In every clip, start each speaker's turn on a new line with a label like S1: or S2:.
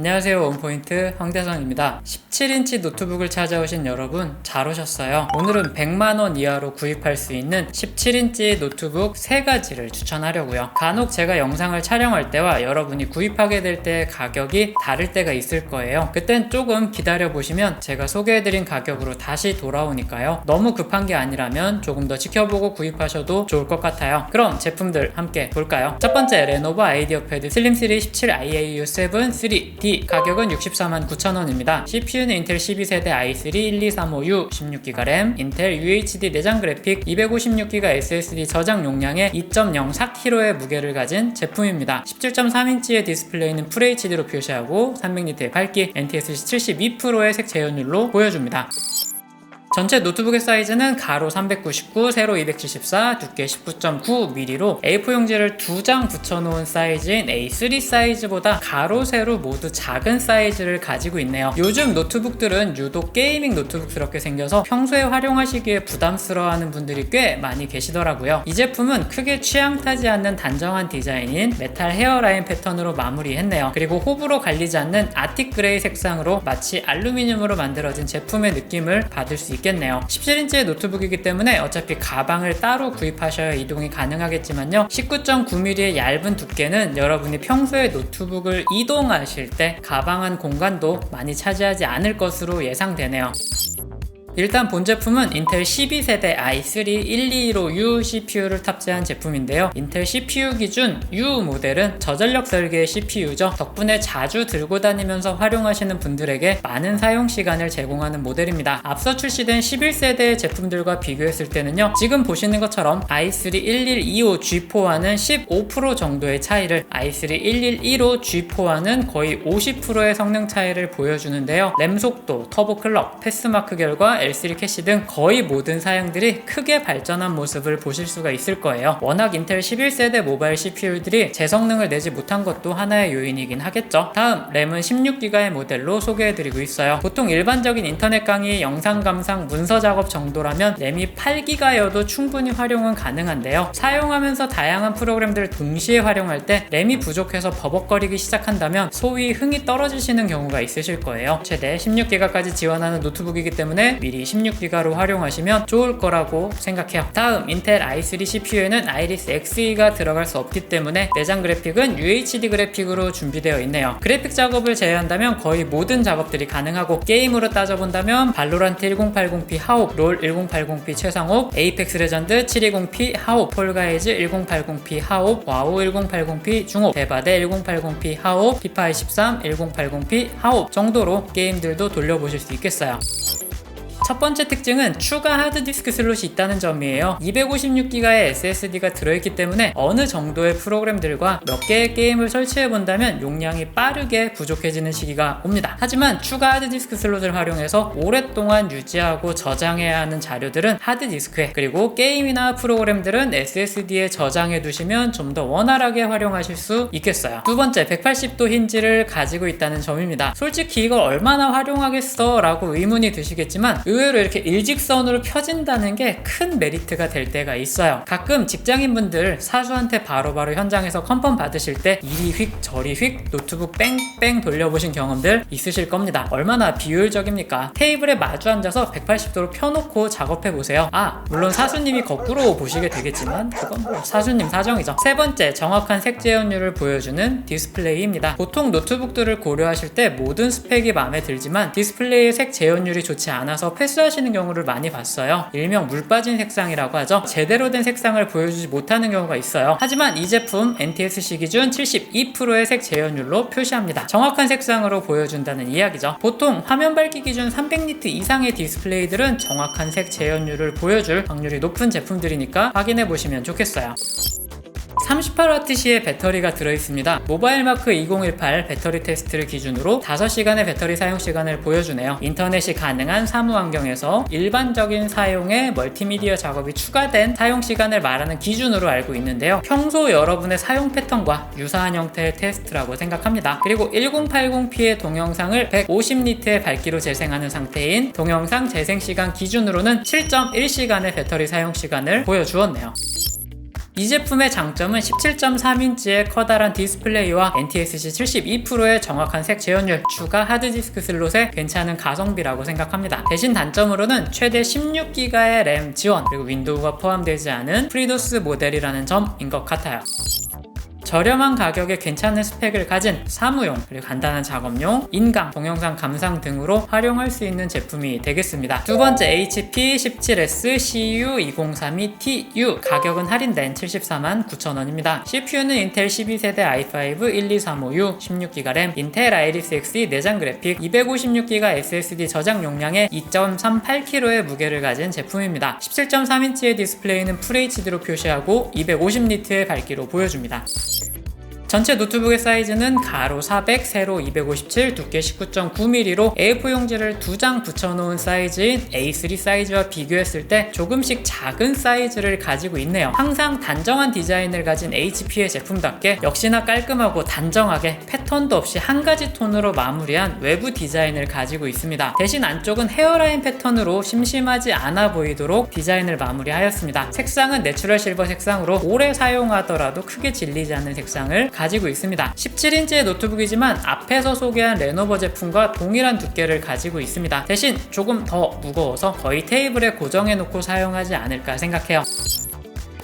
S1: 안녕하세요 원포인트 황대성입니다. 17인치 노트북을 찾아오신 여러분 잘 오셨어요? 오늘은 100만원 이하로 구입할 수 있는 17인치 노트북 3가지를 추천하려고요. 간혹 제가 영상을 촬영할 때와 여러분이 구입하게 될 때 가격이 다를 때가 있을 거예요. 그땐 조금 기다려 보시면 제가 소개해드린 가격으로 다시 돌아오니까요. 너무 급한 게 아니라면 조금 더 지켜보고 구입하셔도 좋을 것 같아요. 그럼 제품들 함께 볼까요? 첫 번째 레노버 아이디어 패드 슬림3 17IAU7 3D 2 가격은 64만 9천원입니다. CPU는 인텔 12세대 i3 12355U 16기가 램, 인텔 UHD 내장 그래픽 256기가 SSD 저장 용량에 2.04kg의 무게를 가진 제품입니다. 17.3인치의 디스플레이는 FHD로 표시하고 300니트의 밝기, NTSC 72%의 색 재현율로 보여줍니다. 전체 노트북의 사이즈는 가로 399, 세로 274, 두께 19.9mm로 A4 용지를 두 장 붙여놓은 사이즈인 A3 사이즈보다 가로, 세로 모두 작은 사이즈를 가지고 있네요. 요즘 노트북들은 유독 게이밍 노트북스럽게 생겨서 평소에 활용하시기에 부담스러워하는 분들이 꽤 많이 계시더라고요. 이 제품은 크게 취향 타지 않는 단정한 디자인인 메탈 헤어라인 패턴으로 마무리했네요. 그리고 호불호 갈리지 않는 아틱 그레이 색상으로 마치 알루미늄으로 만들어진 제품의 느낌을 받을 수 있 겠네요. 17인치의 노트북이기 때문에 어차피 가방을 따로 구입하셔야 이동이 가능하겠지만요. 19.9mm의 얇은 두께는 여러분이 평소에 노트북을 이동하실 때 가방 안 공간도 많이 차지하지 않을 것으로 예상되네요. 일단 본 제품은 인텔 12세대 i3 125U CPU를 탑재한 제품인데요. 인텔 CPU 기준 U 모델은 저전력 설계의 CPU죠. 덕분에 자주 들고 다니면서 활용하시는 분들에게 많은 사용 시간을 제공하는 모델입니다. 앞서 출시된 11세대 제품들과 비교했을 때는요. 지금 보시는 것처럼 i3 1125 G4와는 15% 정도의 차이를 i3 1115 G4와는 거의 50%의 성능 차이를 보여주는데요. 램 속도, 터보 클럭, 패스마크 결과 L3 캐시 등 거의 모든 사양들이 크게 발전한 모습을 보실 수가 있을 거예요. 워낙 인텔 11세대 모바일 CPU들이 제 성능을 내지 못한 것도 하나의 요인이긴 하겠죠. 다음 램은 16기가의 모델로 소개해드리고 있어요. 보통 일반적인 인터넷 강의, 영상 감상, 문서 작업 정도라면 램이 8기가여도 충분히 활용은 가능한데요. 사용하면서 다양한 프로그램들을 동시에 활용할 때 램이 부족해서 버벅거리기 시작한다면 소위 흥이 떨어지시는 경우가 있으실 거예요. 최대 16기가까지 지원하는 노트북이기 때문에 미리 16기가로 활용하시면 좋을 거라고 생각해요. 다음 인텔 i3 CPU에는 아이리스 Xe가 들어갈 수 없기 때문에 내장 그래픽은 UHD 그래픽으로 준비되어 있네요. 그래픽 작업을 제외한다면 거의 모든 작업들이 가능하고 게임으로 따져본다면 발로란트 1080p 하옵, 롤 1080p 최상옵, 에이펙스 레전드 720p 하옵, 폴가이즈 1080p 하옵, 와우 1080p 중옵, 대바대 1080p 하옵, 피파 23 1080p 하옵 정도로 게임들도 돌려보실 수 있겠어요. 첫 번째 특징은 추가 하드디스크 슬롯이 있다는 점이에요. 256기가의 SSD가 들어있기 때문에 어느 정도의 프로그램들과 몇 개의 게임을 설치해 본다면 용량이 빠르게 부족해지는 시기가 옵니다. 하지만 추가 하드디스크 슬롯을 활용해서 오랫동안 유지하고 저장해야 하는 자료들은 하드디스크에 그리고 게임이나 프로그램들은 SSD에 저장해 두시면 좀 더 원활하게 활용하실 수 있겠어요. 두 번째, 180도 힌지를 가지고 있다는 점입니다. 솔직히 이걸 얼마나 활용하겠어? 라고 의문이 드시겠지만 의외로 이렇게 일직선으로 펴진다는 게 큰 메리트가 될 때가 있어요. 가끔 직장인분들 사수한테 바로 바로 현장에서 컨펌 받으실 때 이리 휙 저리 휙 노트북 뺑뺑 돌려보신 경험들 있으실 겁니다. 얼마나 비효율적입니까? 테이블에 마주 앉아서 180도로 펴놓고 작업해 보세요. 아 물론 사수님이 거꾸로 보시게 되겠지만 그건 뭐 사수님 사정이죠. 세 번째 정확한 색 재현율을 보여주는 디스플레이입니다. 보통 노트북들을 고려하실 때 모든 스펙이 마음에 들지만 디스플레이의 색 재현율이 좋지 않아서 패스하시는 경우를 많이 봤어요. 일명 물 빠진 색상이라고 하죠. 제대로 된 색상을 보여주지 못하는 경우가 있어요. 하지만 이 제품 NTSC 기준 72%의 색 재현율로 표시합니다. 정확한 색상으로 보여준다는 이야기죠. 보통 화면 밝기 기준 300니트 이상의 디스플레이들은 정확한 색 재현율을 보여줄 확률이 높은 제품들이니까 확인해 보시면 좋겠어요. 38W시의 배터리가 들어있습니다. 모바일 마크 2018 배터리 테스트를 기준으로 5시간의 배터리 사용 시간을 보여주네요. 인터넷이 가능한 사무 환경에서 일반적인 사용에 멀티미디어 작업이 추가된 사용 시간을 말하는 기준으로 알고 있는데요. 평소 여러분의 사용 패턴과 유사한 형태의 테스트라고 생각합니다. 그리고 1080p의 동영상을 150니트의 밝기로 재생하는 상태인 동영상 재생 시간 기준으로는 7.1시간의 배터리 사용 시간을 보여주었네요. 이 제품의 장점은 17.3인치의 커다란 디스플레이와 NTSC 72%의 정확한 색 재현율, 추가 하드디스크 슬롯에 괜찮은 가성비라고 생각합니다. 대신 단점으로는 최대 16기가의 램 지원, 그리고 윈도우가 포함되지 않은 프리도스 모델이라는 점인 것 같아요. 저렴한 가격에 괜찮은 스펙을 가진 사무용 그리고 간단한 작업용, 인강, 동영상 감상 등으로 활용할 수 있는 제품이 되겠습니다. 두 번째 HP 17S CU2032TU 가격은 할인된 74만 9천원입니다. CPU는 인텔 12세대 i5 12356 16기가 램, 인텔 아이리스 Xe 내장 그래픽, 256기가 SSD 저장 용량에 2.38kg의 무게를 가진 제품입니다. 17.3인치의 디스플레이는 FHD로 표시하고 250니트의 밝기로 보여줍니다. 전체 노트북의 사이즈는 가로 400, 세로 257, 두께 19.9mm로 A4 용지를 두 장 붙여놓은 사이즈인 A3 사이즈와 비교했을 때 조금씩 작은 사이즈를 가지고 있네요. 항상 단정한 디자인을 가진 HP의 제품답게 역시나 깔끔하고 단정하게 패턴도 없이 한 가지 톤으로 마무리한 외부 디자인을 가지고 있습니다. 대신 안쪽은 헤어라인 패턴으로 심심하지 않아 보이도록 디자인을 마무리하였습니다. 색상은 내추럴 실버 색상으로 오래 사용하더라도 크게 질리지 않는 색상을 가지고 있습니다. 17인치의 노트북이지만 앞에서 소개한 레노버 제품과 동일한 두께를 가지고 있습니다. 대신 조금 더 무거워서 거의 테이블에 고정해 놓고 사용하지 않을까 생각해요.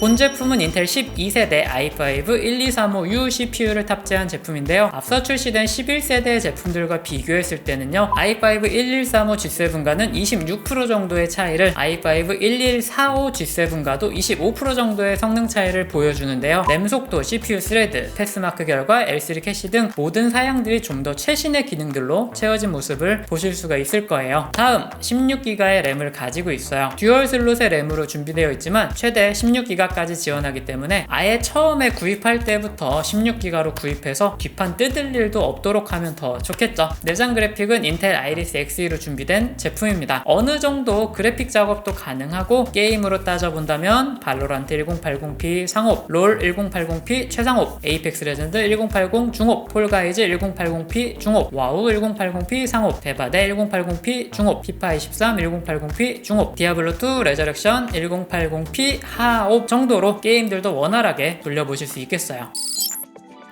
S1: 본 제품은 인텔 12세대 i5 1235U CPU를 탑재한 제품인데요. 앞서 출시된 11세대 제품들과 비교했을 때는요. i5 1135G7과는 26% 정도의 차이를 i5 1145G7과도 25% 정도의 성능 차이를 보여주는데요. 램 속도, CPU 스레드, 패스마크 결과, L3 캐시 등 모든 사양들이 좀 더 최신의 기능들로 채워진 모습을 보실 수가 있을 거예요. 다음 16기가의 램을 가지고 있어요. 듀얼 슬롯의 램으로 준비되어 있지만 최대 16기가 까지 지원하기 때문에 아예 처음에 구입할 때부터 16기가로 구입해서 뒷판 뜯을 일도 없도록 하면 더 좋겠죠. 내장 그래픽은 인텔 아이리스 Xe로 준비된 제품입니다. 어느 정도 그래픽 작업도 가능하고 게임으로 따져본다면 발로란트 1080p 상업, 롤 1080p 최상업, 에이펙스 레전드 1080 중업, 폴가이즈 1080p 중업, 와우 1080p 상업, 데바데 1080p 중업, 피파 23 1080p 중업, 디아블로2 레저렉션 1080p 하업 정도 로 게임들도 원활하게 돌려보실 수 있겠어요.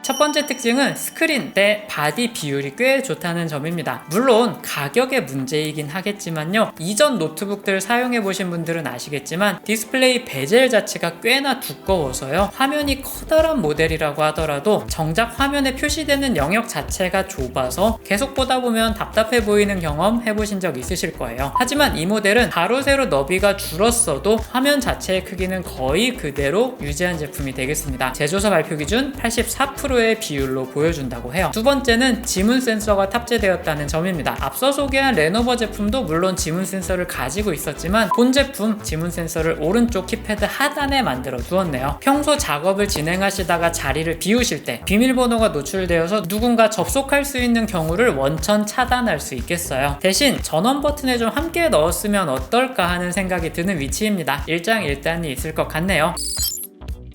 S1: 첫 번째 특징은 스크린 대 바디 비율이 꽤 좋다는 점입니다. 물론 가격의 문제이긴 하겠지만요. 이전 노트북들 사용해 보신 분들은 아시겠지만 디스플레이 베젤 자체가 꽤나 두꺼워서요. 화면이 커다란 모델이라고 하더라도 정작 화면에 표시되는 영역 자체가 좁아서 계속 보다 보면 답답해 보이는 경험 해보신 적 있으실 거예요. 하지만 이 모델은 가로 세로 너비가 줄었어도 화면 자체의 크기는 거의 그대로 유지한 제품이 되겠습니다. 제조사 발표 기준 84%의 비율로 보여준다고 해요. 두 번째는 지문 센서가 탑재되었다는 점입니다. 앞서 소개한 레노버 제품도 물론 지문 센서를 가지고 있었지만 본 제품 지문 센서를 오른쪽 키패드 하단에 만들어 두었네요. 평소 작업을 진행하시다가 자리를 비우실 때 비밀번호가 노출되어서 누군가 접속할 수 있는 경우를 원천 차단할 수 있겠어요. 대신 전원 버튼에 좀 함께 넣었으면 어떨까 하는 생각이 드는 위치입니다. 일장일단이 있을 것 같네요.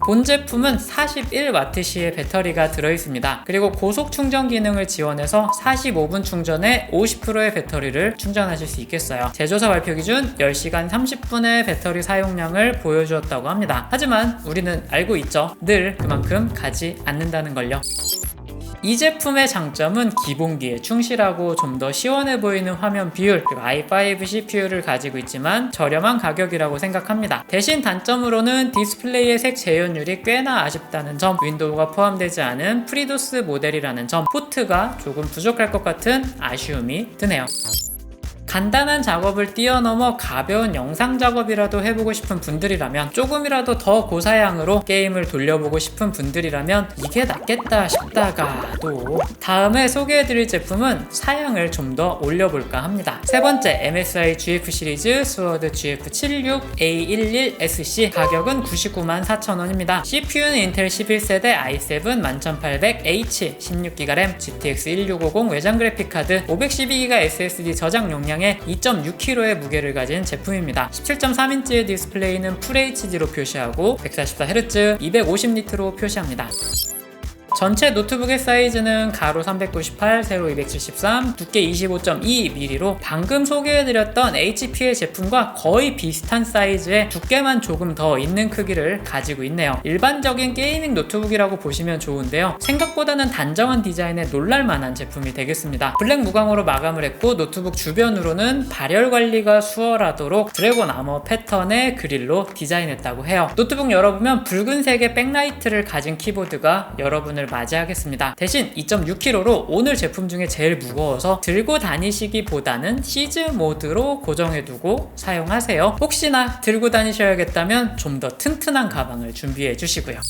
S1: 본 제품은 41W시의 배터리가 들어있습니다. 그리고 고속 충전 기능을 지원해서 45분 충전에 50%의 배터리를 충전하실 수 있겠어요. 제조사 발표 기준 10시간 30분의 배터리 사용량을 보여주었다고 합니다. 하지만 우리는 알고 있죠. 늘 그만큼 가지 않는다는 걸요. 이 제품의 장점은 기본기에 충실하고 좀 더 시원해 보이는 화면 비율 그리고 i5 CPU를 가지고 있지만 저렴한 가격이라고 생각합니다. 대신 단점으로는 디스플레이의 색 재현율이 꽤나 아쉽다는 점, 윈도우가 포함되지 않은 프리도스 모델이라는 점, 포트가 조금 부족할 것 같은 아쉬움이 드네요. 간단한 작업을 뛰어넘어 가벼운 영상 작업이라도 해보고 싶은 분들이라면 조금이라도 더 고사양으로 게임을 돌려보고 싶은 분들이라면 이게 낫겠다 싶다가 도 다음에 소개해드릴 제품은 사양을 좀 더 올려볼까 합니다. 세 번째 MSI GF 시리즈 스워드 GF76A11SC 가격은 99만 4천원입니다. CPU는 인텔 11세대 i7 11800H 16기가 램 GTX 1650 외장 그래픽 카드 512기가 SSD 저장 용량 에 2.6kg의 무게를 가진 제품입니다. 17.3인치의 디스플레이는 FHD로 표시하고 144Hz 250니트로 표시합니다. 전체 노트북의 사이즈는 가로 398, 세로 273, 두께 25.2mm로 방금 소개해드렸던 HP의 제품과 거의 비슷한 사이즈에 두께만 조금 더 있는 크기를 가지고 있네요. 일반적인 게이밍 노트북이라고 보시면 좋은데요. 생각보다는 단정한 디자인에 놀랄만한 제품이 되겠습니다. 블랙 무광으로 마감을 했고 노트북 주변으로는 발열 관리가 수월하도록 드래곤 아머 패턴의 그릴로 디자인했다고 해요. 노트북 열어보면 붉은색의 백라이트를 가진 키보드가 여러분을 맞이하겠습니다. 대신 2.6kg로 오늘 제품 중에 제일 무거워서 들고 다니시기보다는 시즈 모드로 고정해두고 사용하세요. 혹시나 들고 다니셔야겠다면 좀 더 튼튼한 가방을 준비해 주시고요.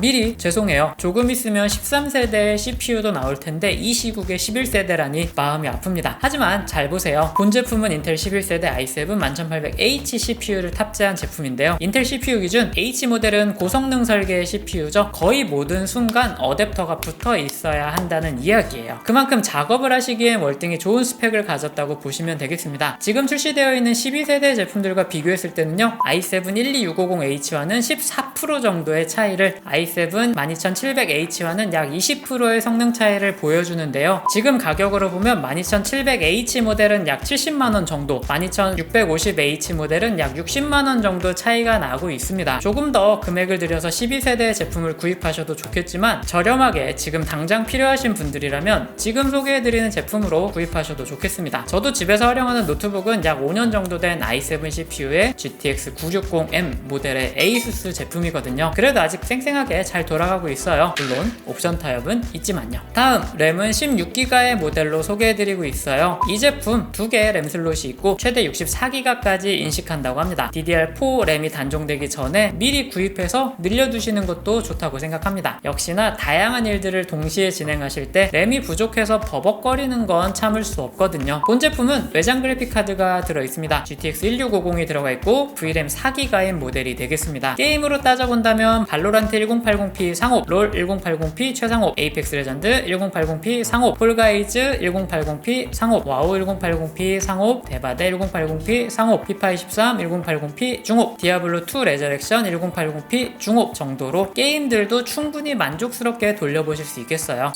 S1: 미리 죄송해요. 조금 있으면 13세대의 CPU도 나올 텐데 이 시국에 11세대라니 마음이 아픕니다. 하지만 잘 보세요. 본 제품은 인텔 11세대 i7 11800H CPU를 탑재한 제품인데요. 인텔 CPU 기준 H 모델은 고성능 설계의 CPU죠. 거의 모든 순간 어댑터가 붙어 있어야 한다는 이야기예요. 그만큼 작업을 하시기엔 월등히 좋은 스펙을 가졌다고 보시면 되겠습니다. 지금 출시되어 있는 12세대 제품들과 비교했을 때는요. i7 12650H와는 14% 정도의 차이를 i7 12700H와는 약 20%의 성능 차이를 보여주는데요. 지금 가격으로 보면 12700H 모델은 약 70만원 정도, 12650H 모델은 약 60만원 정도 차이가 나고 있습니다. 조금 더 금액을 들여서 12세대 제품을 구입하셔도 좋겠지만 저렴하게 지금 당장 필요하신 분들이라면 지금 소개해드리는 제품으로 구입하셔도 좋겠습니다. 저도 집에서 활용하는 노트북은 약 5년 정도 된 i7 CPU의 GTX 960M 모델의 ASUS 제품이거든요. 그래도 아직 쌩쌩하게 잘 돌아가고 있어요. 물론 옵션 타협은 있지만요. 다음 램은 16기가의 모델로 소개해드리고 있어요. 이 제품 두 개의 램 슬롯이 있고 최대 64기가까지 인식한다고 합니다. DDR4 램이 단종되기 전에 미리 구입해서 늘려두시는 것도 좋다고 생각합니다. 역시나 다양한 일들을 동시에 진행하실 때 램이 부족해서 버벅거리는 건 참을 수 없거든요. 본 제품은 외장 그래픽 카드가 들어있습니다. GTX 1650이 들어가 있고 VRAM 4기가인 모델이 되겠습니다. 게임으로 따져본다면 발로란트 1080p 상업, 롤 1080p 최상업, 에이펙스 레전드 1080p 상업, 폴가이즈 1080p 상업, 와우 1080p 상업, 데바데 1080p 상업, 피파 23 1080p 중업, 디아블로 2 레저렉션 1080p 중업 정도로 게임들도 충분히 만족스럽게 돌려보실 수 있겠어요.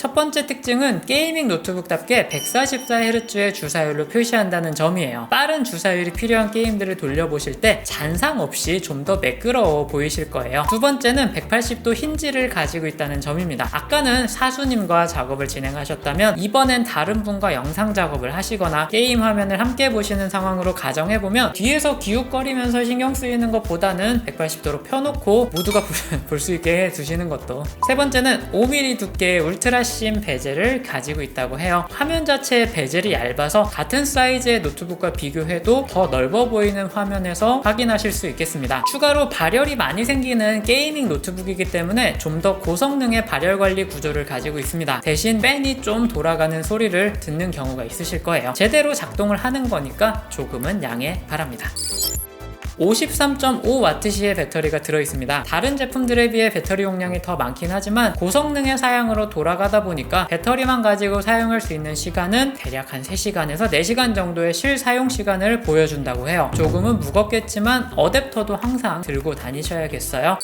S1: 첫 번째 특징은 게이밍 노트북답게 144Hz의 주사율로 표시한다는 점이에요. 빠른 주사율이 필요한 게임들을 돌려보실 때 잔상 없이 좀 더 매끄러워 보이실 거예요. 두 번째는 180도 힌지를 가지고 있다는 점입니다. 아까는 사수님과 작업을 진행하셨다면 이번엔 다른 분과 영상 작업을 하시거나 게임 화면을 함께 보시는 상황으로 가정해보면 뒤에서 기웃거리면서 신경 쓰이는 것보다는 180도로 펴놓고 모두가 볼 수 있게 해두시는 것도 세 번째는 5mm 두께의 울트라 심 베젤을 가지고 있다고 해요. 화면 자체의 베젤이 얇아서 같은 사이즈의 노트북과 비교해도 더 넓어 보이는 화면에서 확인하실 수 있겠습니다. 추가로 발열이 많이 생기는 게이밍 노트북이기 때문에 좀 더 고성능의 발열 관리 구조를 가지고 있습니다. 대신 팬이 좀 돌아가는 소리를 듣는 경우가 있으실 거예요. 제대로 작동을 하는 거니까 조금은 양해 바랍니다. 53.5W시의 배터리가 들어있습니다. 다른 제품들에 비해 배터리 용량이 더 많긴 하지만 고성능의 사양으로 돌아가다 보니까 배터리만 가지고 사용할 수 있는 시간은 대략 한 3시간에서 4시간 정도의 실사용 시간을 보여준다고 해요. 조금은 무겁겠지만 어댑터도 항상 들고 다니셔야겠어요.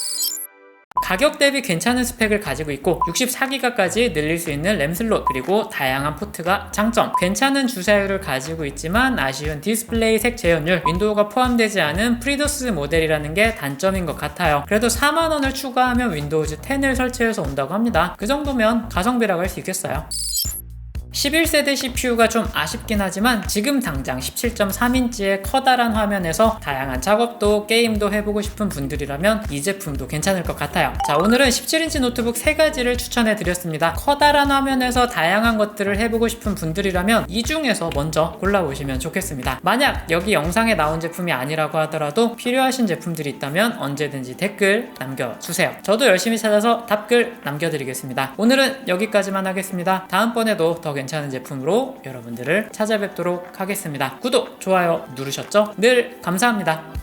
S1: 가격 대비 괜찮은 스펙을 가지고 있고 64기가까지 늘릴 수 있는 램 슬롯 그리고 다양한 포트가 장점. 괜찮은 주사율을 가지고 있지만 아쉬운 디스플레이 색 재현율 윈도우가 포함되지 않은 프리도스 모델이라는 게 단점인 것 같아요. 그래도 4만원을 추가하면 윈도우즈 10을 설치해서 온다고 합니다. 그 정도면 가성비라고 할 수 있겠어요 11세대 CPU가 좀 아쉽긴 하지만 지금 당장 17.3인치의 커다란 화면에서 다양한 작업도 게임도 해보고 싶은 분들이라면 이 제품도 괜찮을 것 같아요. 자 오늘은 17인치 노트북 3가지를 추천해 드렸습니다. 커다란 화면에서 다양한 것들을 해보고 싶은 분들이라면 이 중에서 먼저 골라보시면 좋겠습니다. 만약 여기 영상에 나온 제품이 아니라고 하더라도 필요하신 제품들이 있다면 언제든지 댓글 남겨주세요. 저도 열심히 찾아서 답글 남겨드리겠습니다. 오늘은 여기까지만 하겠습니다. 다음번에도 더 괜찮은 제품으로 여러분들을 찾아뵙도록 하겠습니다. 구독, 좋아요 누르셨죠? 늘 감사합니다.